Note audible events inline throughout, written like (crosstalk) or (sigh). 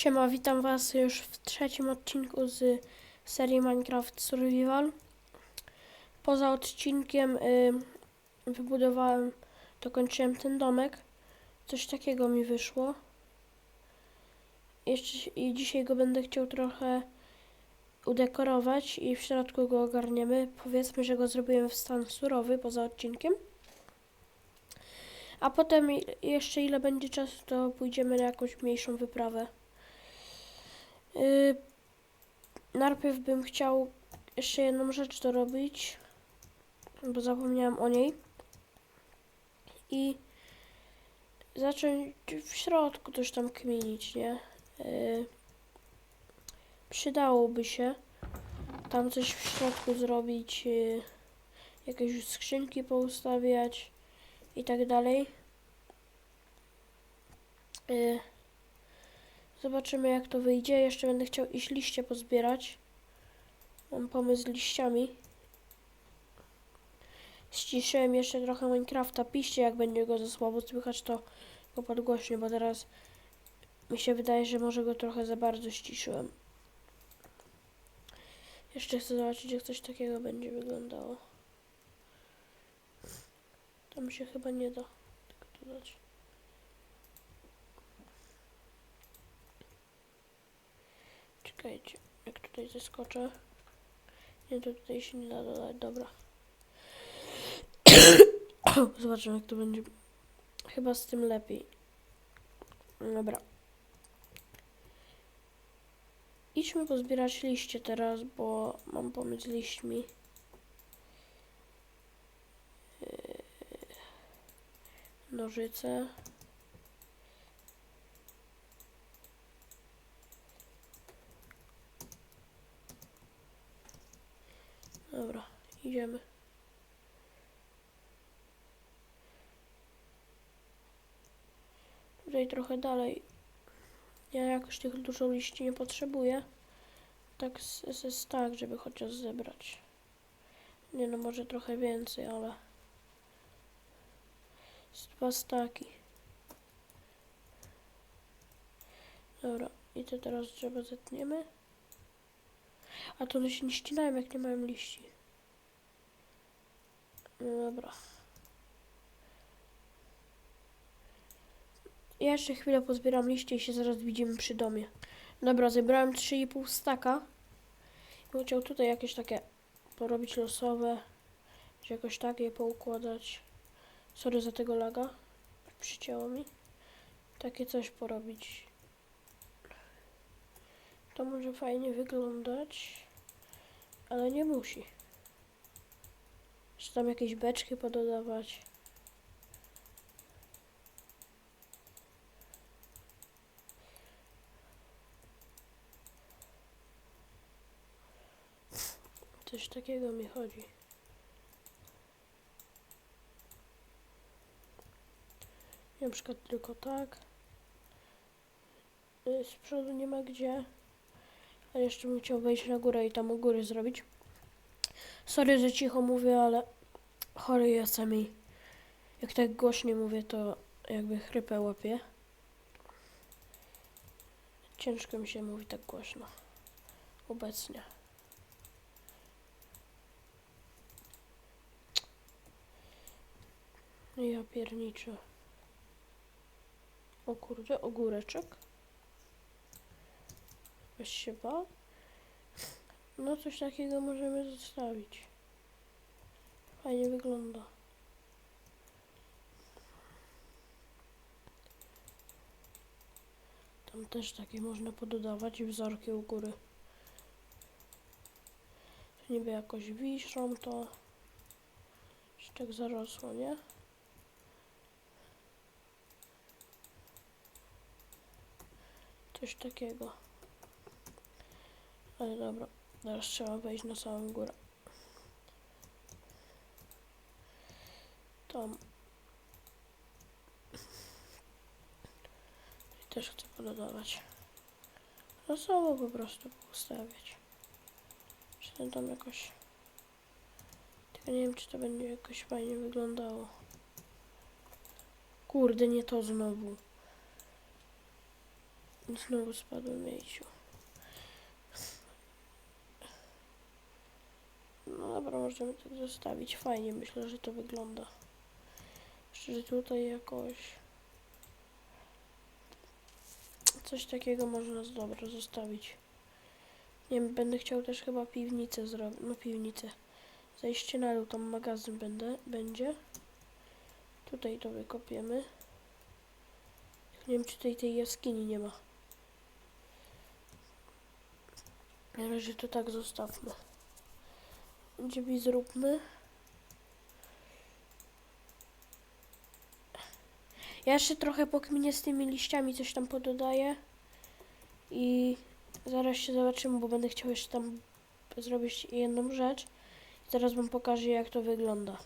Siema, witam Was już w trzecim odcinku z serii Minecraft Survival. Poza odcinkiem y, wybudowałem, dokończyłem ten domek. Coś takiego mi wyszło. Jeszcze, I dzisiaj go będę chciał trochę udekorować i w środku go ogarniemy. Powiedzmy, że go zrobiłem w stan surowy poza odcinkiem. A potem jeszcze ile będzie czasu, to pójdziemy na jakąś mniejszą wyprawę. Yy, najpierw bym chciał jeszcze jedną rzecz dorobić, bo zapomniałem o niej. I zacząć w środku coś tam kminić, nie? Yy, przydałoby się tam coś w środku zrobić, yy, jakieś skrzynki poustawiać i tak dalej. Yy, Zobaczymy jak to wyjdzie. Jeszcze będę chciał iść liście pozbierać. Mam pomysł z liściami. Ściszyłem jeszcze trochę Minecrafta. Piszcie jak będzie go za słabo słychać to go podgłośnie, bo teraz mi się wydaje, że może go trochę za bardzo ściszyłem. Jeszcze chcę zobaczyć jak coś takiego będzie wyglądało. Tam się chyba nie da tego dodać. Czekajcie, jak tutaj zeskoczę. Nie, to tutaj się nie da dodać, dobra. (coughs) Zobaczymy jak to będzie. Chyba z tym lepiej. Dobra. Idźmy pozbierać liście teraz, bo mam pomysł z liśćmi. Yy, Nożyce. Dobra, idziemy. Tutaj trochę dalej. Ja jakoś tych dużo liści nie potrzebuję. Tak z tak, żeby chociaż zebrać. Nie no, może trochę więcej, ale... Z dwa staki. Dobra, i to teraz drzewo zetniemy. A to one się nie ścinają, jak nie mają liści. No dobra. Ja jeszcze chwilę pozbieram liście i się zaraz widzimy przy domie. Dobra, zebrałem 3,5 staka. Bym chciał tutaj jakieś takie porobić losowe. Czy jakoś tak je poukładać. Sorry za tego laga. Przycięło mi. Takie coś porobić. To może fajnie wyglądać, ale nie musi. Czy tam jakieś beczki pododawać? Coś takiego mi chodzi. Na przykład tylko tak. Y, Z przodu nie ma gdzie. A jeszcze bym chciał wejść na górę i tam u góry zrobić. Sorry, że cicho mówię, ale chory jestem i jak tak głośniej mówię, to jakby chrypę łapię. Ciężko mi się mówi tak głośno. Obecnie. Ja pierniczę. O kurde, ogóreczek. Weź się bał. No coś takiego możemy zostawić. Fajnie wygląda. Tam też takie można pododawać wzorki u góry. Tu niby jakoś wiszą to. Już tak zarosło, nie? Coś takiego. Ale dobra, teraz trzeba wejść na samą górę. Tam. I też chcę pododawać. Losowo po prostu ustawiać. Czy tam jakoś... Tylko nie wiem, czy to będzie jakoś fajnie wyglądało. Kurde, nie to znowu. Znowu spadłem miejscu. No dobra, możemy tak zostawić. Fajnie myślę, że to wygląda. Jeszcze, że tutaj jakoś... Coś takiego można z zostawić. Nie wiem, będę chciał też chyba piwnicę zrobić. No piwnicę. Zejście na dół, tam magazyn będę, będzie. Tutaj to wykopiemy. Nie wiem, czy tutaj tej jaskini nie ma. Na razie to tak zostawmy. Drzwi zróbmy. Ja jeszcze trochę pokminię z tymi liściami, coś tam pododaję. I zaraz się zobaczymy, bo będę chciał jeszcze tam zrobić jedną rzecz. Zaraz wam pokażę, jak to wygląda.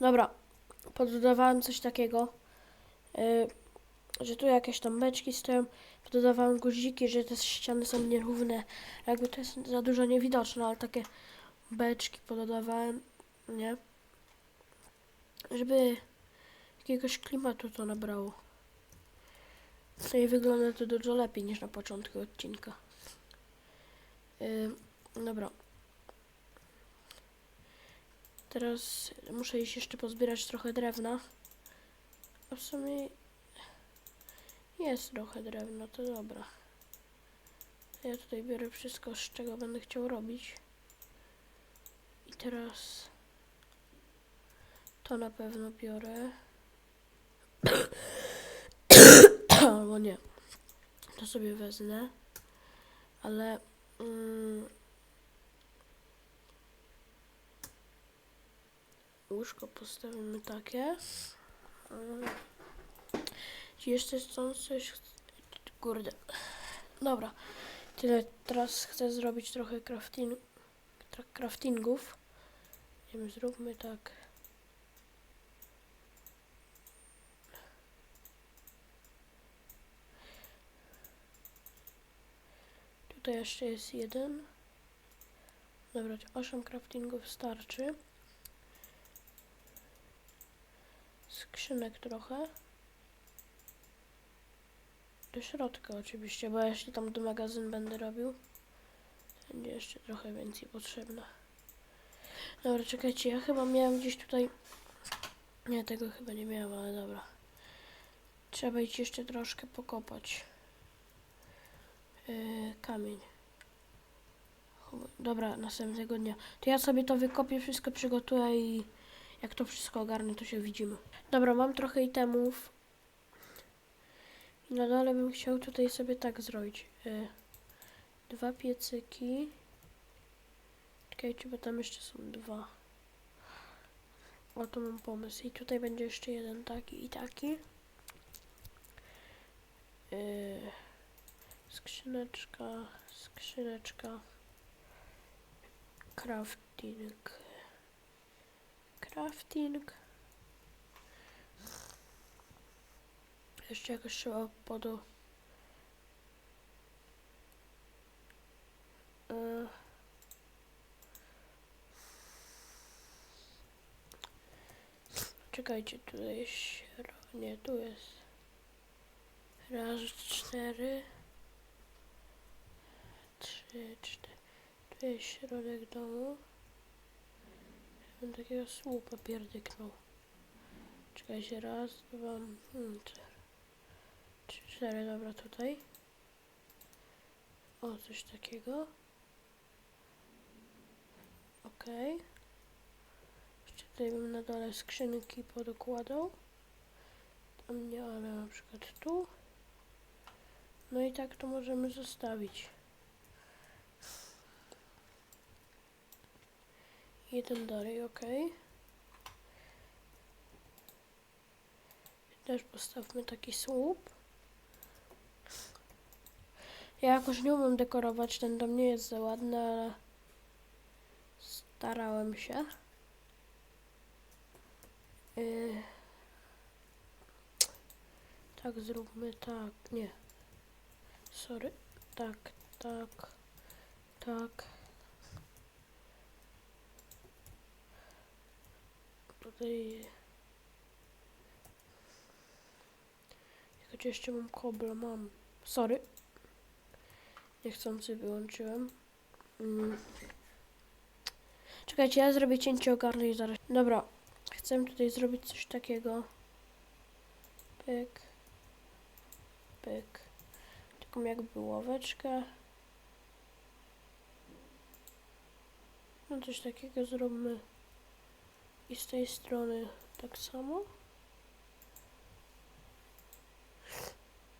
Dobra, pododawałem coś takiego, y, że tu jakieś tam beczki stoją. Pododawałem guziki, że te ściany są nierówne. Jakby to jest za dużo niewidoczne, ale takie beczki pododawałem, nie? Żeby jakiegoś klimatu to nabrało. No i wygląda to dużo lepiej niż na początku odcinka. Ym, dobra. Teraz muszę iść jeszcze pozbierać trochę drewna. A w sumie jest trochę drewna, to dobra. Ja tutaj biorę wszystko, z czego będę chciał robić. Teraz to na pewno biorę. Albo nie. To sobie wezmę. Ale mm, łóżko postawimy takie. Mm. Jeszcze stąd coś? Kurde. Dobra. Tyle. Teraz chcę zrobić trochę crafting, craftingów. Wiem, zróbmy tak. Tutaj jeszcze jest jeden. Dobra, 8 craftingów starczy. Skrzynek trochę. Do środka oczywiście, bo jeśli tam do magazyn będę robił, będzie jeszcze trochę więcej potrzebne. Dobra, czekajcie, ja chyba miałem gdzieś tutaj... Nie, tego chyba nie miałem, ale dobra. Trzeba iść jeszcze troszkę pokopać. Yy, kamień. Dobra, następnego dnia. To ja sobie to wykopię, wszystko przygotuję i jak to wszystko ogarnę, to się widzimy. Dobra, mam trochę itemów. I na dole bym chciał tutaj sobie tak zrobić. Yy, dwa piecyki. Czekajcie, bo tam jeszcze są dwa. O, to mam pomysł. I tutaj będzie jeszcze jeden taki i taki. Yy, skrzyneczka, skrzyneczka. Crafting. Crafting. Jeszcze jakoś trzeba podo... Yy. Czekajcie, tu jest. Nie, tu jest... Raz, cztery... Trzy, cztery... Tu jest środek domu. Bym takiego słupa pierdyknął. Czekajcie, raz, dwa... Hmm, cztery. Trzy, cztery, dobra, tutaj. O, coś takiego. Okej. Jeszcze tutaj bym na dole skrzynki podokładał. Tam nie, ale na przykład tu. No i tak to możemy zostawić. Jeden dalej, ok. Też postawmy taki słup. Ja jakoś nie umiem dekorować, ten dom nie jest za ładny, ale starałem się. Yy. Tak, zróbmy tak, nie. Sorry. Tak, tak, tak. Tutaj... Tylko jeszcze mam kobla, mam. Sorry. Niechcący wyłączyłem. Mm. Czekajcie, ja zrobię cięcie ogarnę i zaraz. Dobra, chcę tutaj zrobić coś takiego. Pyk. Pyk. Taką jakby ławeczkę. No coś takiego zróbmy. I z tej strony tak samo.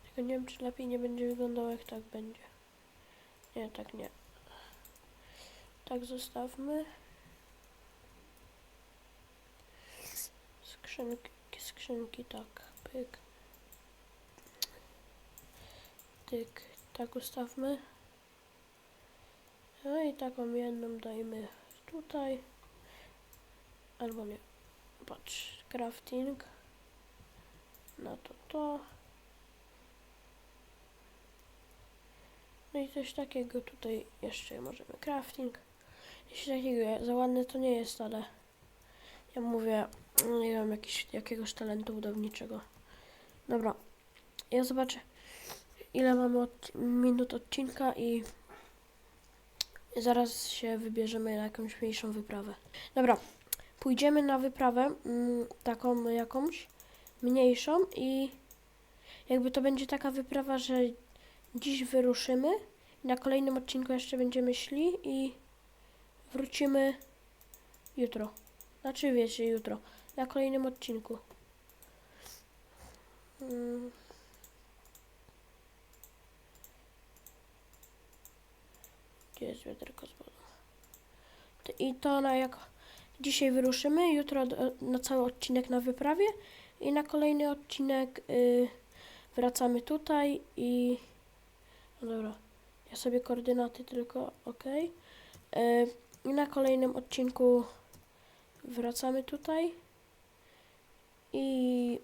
Tylko nie wiem, czy lepiej nie będzie wyglądało, jak tak będzie. Nie, tak nie. Tak zostawmy. Skrzynki, skrzynki, tak. Pyk. Tyk, tak ustawmy. No i taką jedną dajmy tutaj. Albo nie. Patrz, crafting. Na to to. No i coś takiego tutaj jeszcze możemy crafting. Coś takiego, za ładne to nie jest, ale ja mówię, no nie mam jakiś, jakiegoś talentu budowniczego. Dobra, ja zobaczę ile mamy od, minut odcinka i zaraz się wybierzemy na jakąś mniejszą wyprawę. Dobra, pójdziemy na wyprawę mm, taką jakąś mniejszą i jakby to będzie taka wyprawa, że dziś wyruszymy na kolejnym odcinku jeszcze będziemy szli i wrócimy jutro. Znaczy wiecie, jutro. Na kolejnym odcinku. Mm. Gdzie jest wiaderko z wodą? I to na jak dzisiaj wyruszymy, jutro na cały odcinek na wyprawie i na kolejny odcinek y, wracamy tutaj i no dobra, ja sobie koordynaty tylko, ok. I na kolejnym odcinku wracamy tutaj i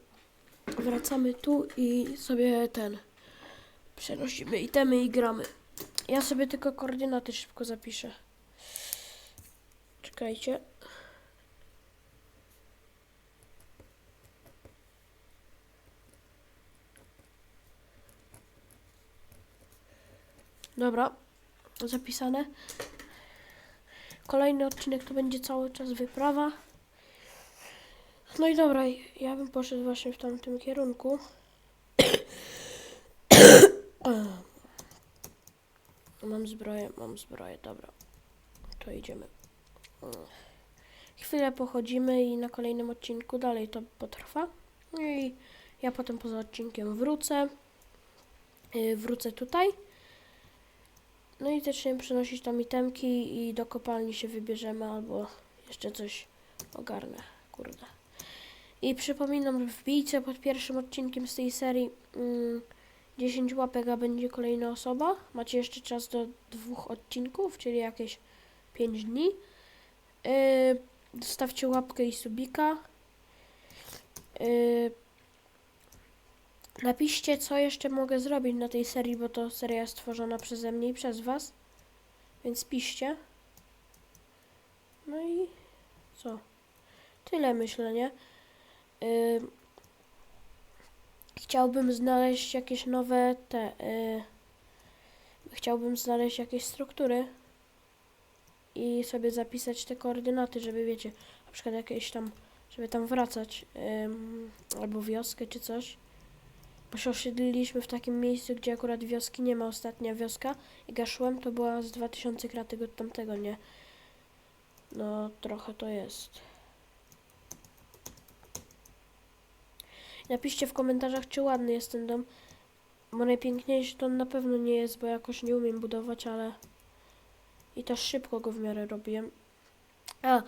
wracamy tu i sobie ten przenosimy itemy i gramy. Ja sobie tylko koordynaty szybko zapiszę. Czekajcie. Dobra, zapisane. Kolejny odcinek to będzie cały czas wyprawa. No i dobra, ja bym poszedł właśnie w tamtym kierunku. (coughs) Mam zbroję, mam zbroję, dobra. To idziemy. Chwilę pochodzimy i na kolejnym odcinku dalej to potrwa. No i ja potem poza odcinkiem wrócę. Yy, wrócę tutaj. No i zaczniemy przenosić tam itemki i do kopalni się wybierzemy albo jeszcze coś ogarnę. Kurde. I przypominam, że wbijcie pod pierwszym odcinkiem z tej serii mm, 10 łapek, a będzie kolejna osoba. Macie jeszcze czas do dwóch odcinków, czyli jakieś 5 dni. Yy, zostawcie łapkę i subika. Yy, napiszcie, co jeszcze mogę zrobić na tej serii, bo to seria stworzona przeze mnie i przez Was. Więc piszcie. No i co? Tyle myślę, nie? Chciałbym znaleźć jakieś nowe te. Yy, chciałbym znaleźć jakieś struktury i sobie zapisać te koordynaty, żeby wiecie, na przykład jakieś tam, żeby tam wracać, albo wioskę czy coś. Bo się osiedliliśmy w takim miejscu, gdzie akurat wioski nie ma. Ostatnia wioska, jak ja szłem, to była z 2000 kratek od tamtego, nie? No, trochę to jest. Napiszcie w komentarzach, czy ładny jest ten dom. Bo najpiękniejszy to on na pewno nie jest, bo jakoś nie umiem budować, ale... I też szybko go w miarę robiłem. A,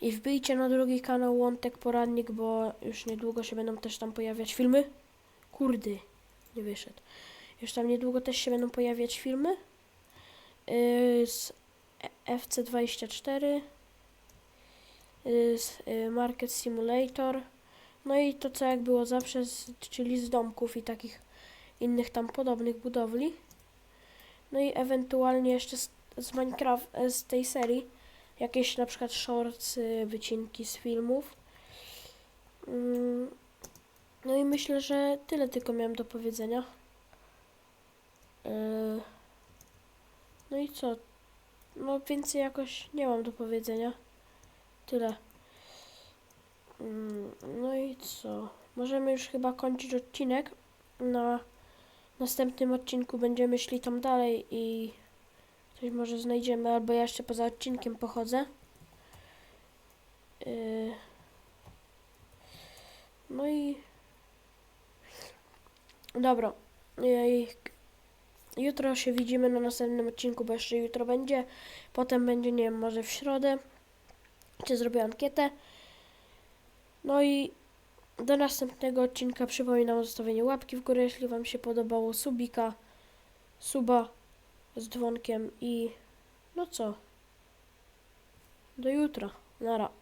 i wbijcie na drugi kanał Łątek Poradnik, bo już niedługo się będą też tam pojawiać filmy. Kurde, nie wyszedł. Już tam niedługo też się będą pojawiać filmy. Yy, z E- FC24. Yy, z yy, Market Simulator. No i to co jak było zawsze, z, czyli z domków i takich innych tam podobnych budowli. No i ewentualnie jeszcze z, z Minecraft, e, z tej serii jakieś na przykład shorts, y, wycinki z filmów. Mm, No i myślę, że tyle tylko miałem do powiedzenia. Yy, co? No więcej jakoś nie mam do powiedzenia. Tyle. Mm, No i co? Możemy już chyba kończyć odcinek. Na następnym odcinku będziemy szli tam dalej i coś może znajdziemy, albo ja jeszcze poza odcinkiem pochodzę. Yy. No i dobra. Jutro się widzimy na następnym odcinku, bo jeszcze jutro będzie. Potem będzie, nie wiem, może w środę. Czy zrobię ankietę. No i do następnego odcinka przypominam o zostawieniu łapki w górę, jeśli Wam się podobało. Subika, suba z dzwonkiem i no co? Do jutra. Nara.